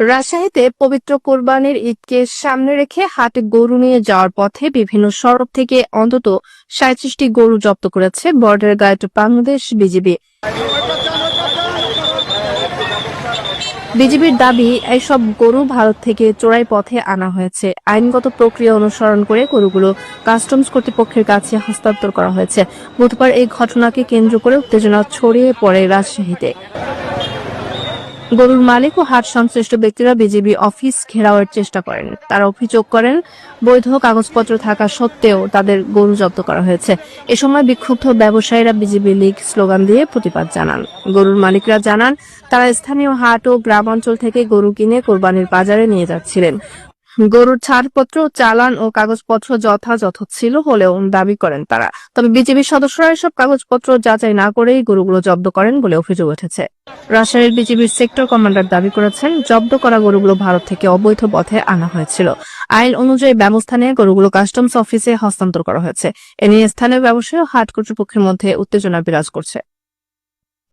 রাজশাহীতে পবিত্র কোরবানির ঈদকে সামনে রেখে হাটে গরু নিয়ে যাওয়ার পথে বিভিন্ন সড়ক থেকে অন্তত সাঁত্রিশটি গরু জব্দ করেছে বর্ডার গাইড বাংলাদেশ বিজিবি। বিজিবির দাবি এইসব গরু ভারত থেকে চোরাই পথে আনা হয়েছে। আইনগত প্রক্রিয়া অনুসরণ করে গরুগুলো কাস্টমস কর্তৃপক্ষের কাছে হস্তান্তর করা হয়েছে। বুধবার এই ঘটনাকে কেন্দ্র করে উত্তেজনা ছড়িয়ে পড়ে রাজশাহীতে। গরুর মালিক ও হাট সংশ্লিষ্ট ব্যক্তিরা বিজেপি অফিস ঘেরাওয়ের চেষ্টা করেন। তারা অভিযোগ করেন, বৈধ কাগজপত্র থাকা সত্ত্বেও তাদের গরু জব্দ করা হয়েছে। এ সময় বিক্ষুব্ধ ব্যবসায়ীরা বিজেপি লীগ স্লোগান দিয়ে প্রতিবাদ জানান। গরুর মালিকরা জানান, তারা স্থানীয় হাট ও গ্রাম অঞ্চল থেকে গরু কিনে কোরবানির বাজারে নিয়ে যাচ্ছিলেন। গরুর ছাড়পত্র, চালান ও কাগজপত্র যথাযথ ছিল বলেও দাবি করেন তারা। তবে বিজেপির সদস্যরা এসব কাগজপত্র যাচাই না করেই গরুগুলো জব্দ করেন বলে অভিযোগ উঠেছে। রাজশাহীর বিজেপির সেক্টর কমান্ডার দাবি করেছেন, জব্দ করা গরুগুলো ভারত থেকে অবৈধ পথে আনা হয়েছিল। আইন অনুযায়ী ব্যবস্থা নিয়ে গরুগুলো কাস্টমস অফিসে হস্তান্তর করা হয়েছে। এ নিয়ে স্থানীয় ব্যবসায়ী ও হাট কর্তৃপক্ষের মধ্যে উত্তেজনা বিরাজ করছে।